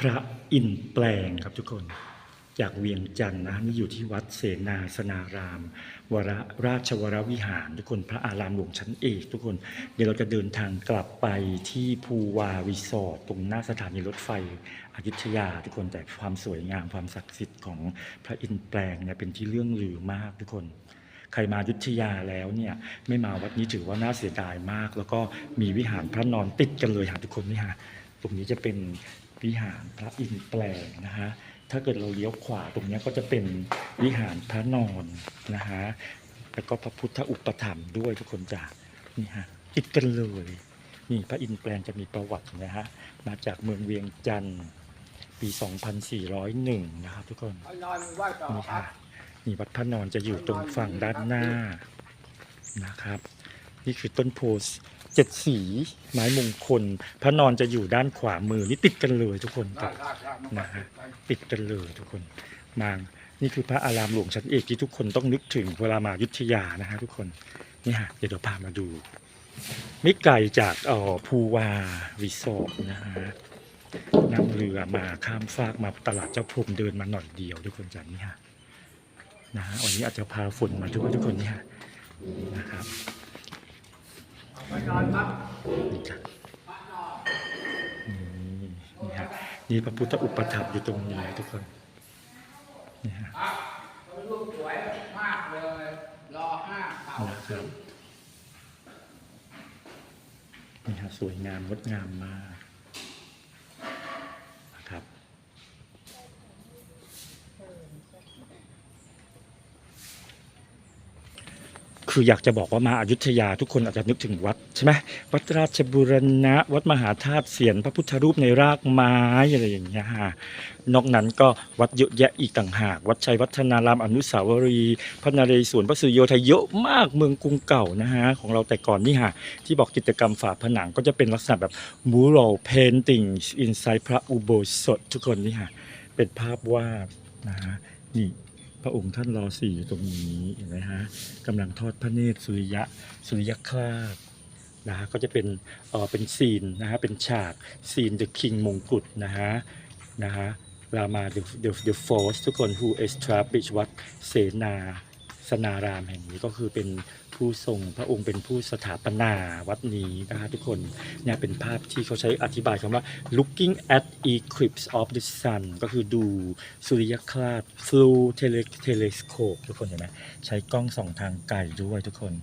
พระอินแปลงครับทุกคน จากเวียงจันทร์นะนี่อยู่ที่วัดเสนาสนาราม วรราชวรวิหาร ทุกคนพระอารามหลวงชั้นเอกทุกคน เดี๋ยวเราจะเดินทางกลับไปที่ภูวารีสอร์ทตรงหน้าสถานีรถไฟอยุธยา ทุกคนแต่ความสวยงามความศักดิ์สิทธิ์ของพระอินแปลงเนี่ยเป็นที่เรื่องลือมากทุกคนใครมาอยุธยาแล้วเนี่ยไม่มาวัดนี้ถือว่าน่าเสียดายมาก แล้วก็มีวิหารพระนอนติดกันเลยค่ะทุกคนนี่ฮะตรงนี้จะเป็น วิหารพระอินทร์แปลงนะฮะถ้าเกิดเราเลี้ยวขวาตรงเนี้ยก็จะเป็นวิหารพระนอนนะฮะแล้วก็พระพุทธอุปถัมภ์ด้วยทุกคนจ้ะนี่ฮะติดกันเลยนี่พระอินทร์แปลงจะมีประวัตินะฮะมาจากเมืองเวียงจันทร์ปี 2401 นะครับทุกคนนอนไหว้ต่อนี่ครัค่ะบนี่วัดพระนอนจะอยู่ตรงฝั่งด้านหน้านะครับ นี่คือต้นโพธิ์ เจ็ดสีไม้มงคล พระนอนจะอยู่ด้านขวามือนี่ติดกันเลยทุกคนคได้รับนะฮะติดกันเลยทุกคนมานี่คือพระอารามหลวงชั้นเอกที่ทุกคนต้องนึกถึงเวลามายุทธยานะฮะทุกคนนี่ฮะเดี๋ยวเราพามาดู ไม่ไกลจากเอ่อภูวารีสอร์ทนะฮะนั่งเรือมาข้ามฟากมาตลาดเจ้าพรมเดินมาหน่อยเดียวทุกคนจันนี่ฮะนะฮะวันนี้อาจจะพาฝนมาด้วยทุกคนนี่ฮะนะครับ นอนครับนี่จ้ะนี่นี่ฮะนี่พระพุทธอุปถัมภ์อยู่ตรงนี้ทุกคนนี่ฮะครับรูปสวยมากเลยรอห้าเสานะครับนี่ฮะสวยงามงดงามมากนะครับ คืออยากจะบอกว่ามาอายุทยาทุกคนอาจจะนึกถึงวัดใช่ไหมวัดราชบุรณะ วัดมหาธาตุเสียนพระพุทธรูปในรากไม้อะไรอย่างเงี้ยฮะนอกนั้นก็วัดเยอะแยะอีกต่างหาก วัดชัยวัฒนารามอนุสาวรีย์พระนเรศวรพระสุโยไทยเยอะมากเมืองกรุงเก่านะฮะของเราแต่ก่อนนี่ฮะที่บอกกิจกรรมฝาผนังก็จะเป็นลักษณะแบบ mural painting inside พระอุโบสถทุกคนนี่ฮะเป็นภาพวาดนะฮะนี่ พระองค์ท่านรอสี่อยู่ตรงนี้เห็นไหมฮะกำลังทอดพระเนตรสุริยะสุริยคราบนะฮะก็จะเป็นเออเป็นซีนนะฮะเป็นฉากซีนเดอะคิงมงกุฎนะฮะนะฮะรามา the the the force ทุกคน who established วัตเสนา สนารามแห่งนี้ก็คือเป็นผู้ทรงพระองค์เป็นผู้สถาปนาวัดนี้นะฮะทุกคนเนี่ยเป็นภาพที่เขาใช้อธิบายคำว่า looking at eclipse of the sun ก็คือดูสุริยคราส through tele- telescope ทุกคนเห็นไหมใช้กล้องส่องทางไกลด้วยทุกคน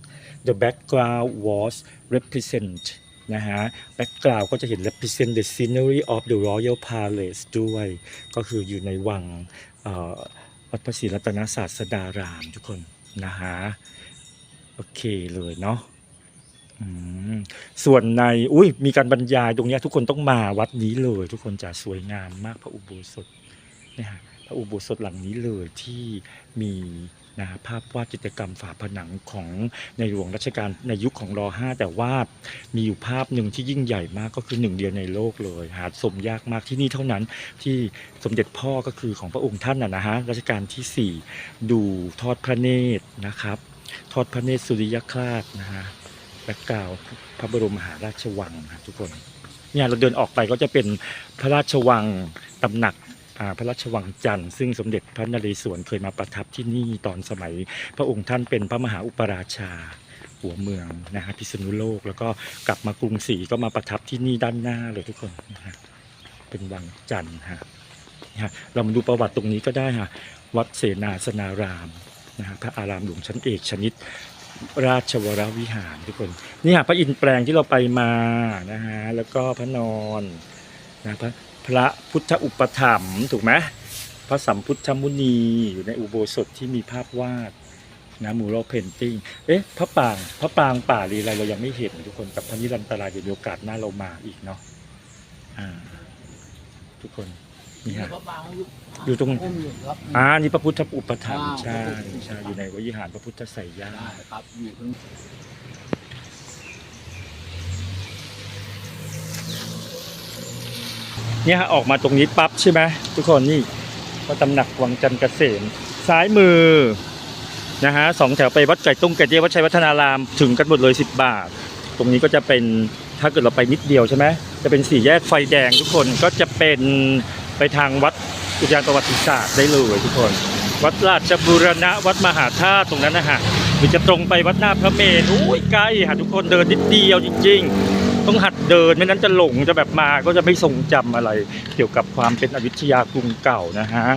the background was represent นะฮะ background ก็จะเห็น represent the scenery of the royal palace ด้วย ก็คืออยู่ในวังเอ่อ วัดพระศรีรัตนศาสดารามทุกคนนะฮะโอเคเลยเนาะส่วนในอุ้ยมีการบรรยายตรงนี้ทุกคนต้องมาวัดนี้เลย ทุกคนจะสวยงามมากพระอุโบสถเนี่ยฮะ พระอุโบสถหลังนี้เลยที่มีนะภาพวาดจิตรกรรมฝาผนังของในหลวงรัชกาลในยุคของร5แต่ว่ามีอยู่ภาพหนึ่งที่ยิ่งใหญ่มากก็คือหนึ่งเดียวในโลกเลย หาชมยากมากที่นี่เท่านั้นที่สมเด็จพ่อก็คือของพระองค์ท่านนะนะฮะรัชกาลที่สี่ดูทอดพระเนตรนะครับ ทอดพระเนตรสุริยคราชนะฮะและกล่าวพระบรมมหาราชวังครับทุกคนเนี่ยเราเดินออกไปก็จะเป็นพระราชวังตำหนัก พระราชวังจันทร์ซึ่งสมเด็จพระนเรศวรเคยมาประทับที่นี่ตอนสมัย พระองค์ท่านเป็นพระมหาอุปราชาหัวเมืองนะฮะพิษณุโลก แล้วก็กลับมากรุงศรีก็มาประทับที่นี่ด้านหน้าเลยทุกคนนะฮะเป็นวังจันทร์ฮะนะฮะเรามาดูประวัติตรงนี้ก็ได้ฮะวัดเสนาสนารามนะฮะพระอารามหลวงชั้นเอกชนิดราชวรวิหารทุกคนนี่ยพระอินทร์แปลงที่เราไปมานะฮะแล้วก็พระนอน นะพระพระพุทธอุปถัมภ์ถูกไหมพระสัมพุทธมุนีอยู่ในอุโบสถที่มีภาพวาดนะมูโรเพนติ้งเอ๊ะพระปรางพระปรางป่าลีอะไรเรายังไม่เห็นทุกคนกับพระนิรันตรายเดี๋ยวมีโอกาสหน้าเรามาอีกเนาะอ่าทุกคนนี่ฮะพระปรางอยู่อยู่ตรงอุ้มอยู่ครับอ่านี่พระพุทธอุปถัมภ์อ่าใช่พระพุทธอุปถัมภ์ใช่อยู่ในวิหารพระพุทธไสยญาได้ติ ครับอยู่ตรง เนี่ยฮะออกมาตรงนี้ปั๊บใช่ไหมทุกคนนี่พระตำหนักวังจันทร์เกษมซ้ายมือนะฮะสองแถวไปวัดไก่ตุ้งไก่เตี้ยวัดชัยวัฒนารามถึงกันหมดเลย 10 บาท ตรงนี้ก็จะเป็นถ้าเกิดเราไปนิดเดียวใช่ไหมจะเป็นสี่แยกไฟแดงทุกคนก็จะเป็นไปทางวัดอุทยานประวัติศาสตร์ได้เลยทุกคน วัดราชบูรณะวัดมหาธาตุตรงนั้นนะฮะหรือจะตรงไปวัดหน้าพระเมรุโอ้ยใกล้ค่ะทุกคนเดินนิดเดียวจริง ๆ ต้องหัดเดินไม่นั้นจะหลงจะแบบมาก็จะไม่ทรงจำอะไร เกี่ยวกับความเป็นอยุธยากรุงเก่านะฮะ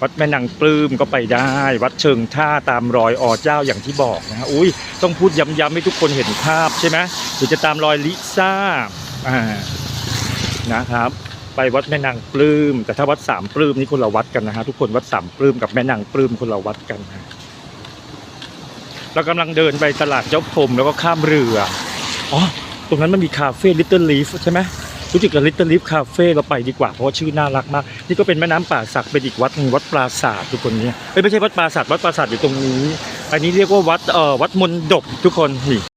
วัดแม่นางปลื้มก็ไปได้ วัดเชิงท่าตามรอยอเจ้าอย่างที่บอกนะฮะอุ้ยต้องพูดย้ำๆให้ทุกคนเห็นภาพใช่ไหมหรือจะตามรอยลิซ่าอ่านะครับไปวัดแม่นางปลื้มแต่ถ้าวัดสามปลื้มนี่คนละวัดกันนะฮะทุกคนวัดสามปลื้มกับแม่นางปลื้มคนละวัดกันนะเรากำลังเดินไปตลาดเจ้าพรมแล้วก็ข้ามเรืออ๋อ รงนั้นมันมีคาเฟ่ลิตเติ้ลลีฟใช่ไหมรู้จักกับลิตเติ้ลลีฟคาเฟ่เราไปดีกว่าเพราะว่าชื่อน่ารักมากนี่ก็เป็นแม่น้ำป่าสักเป็นอีกวัดหนึงวัดปราสาททุกคนเนี่ยไม่ใช่วัดปราสาทวัดปราสาทอยู่ตรงนี้ อันนี้เรียกว่าวัดเอ่อวัดมนดบทุกคนนี่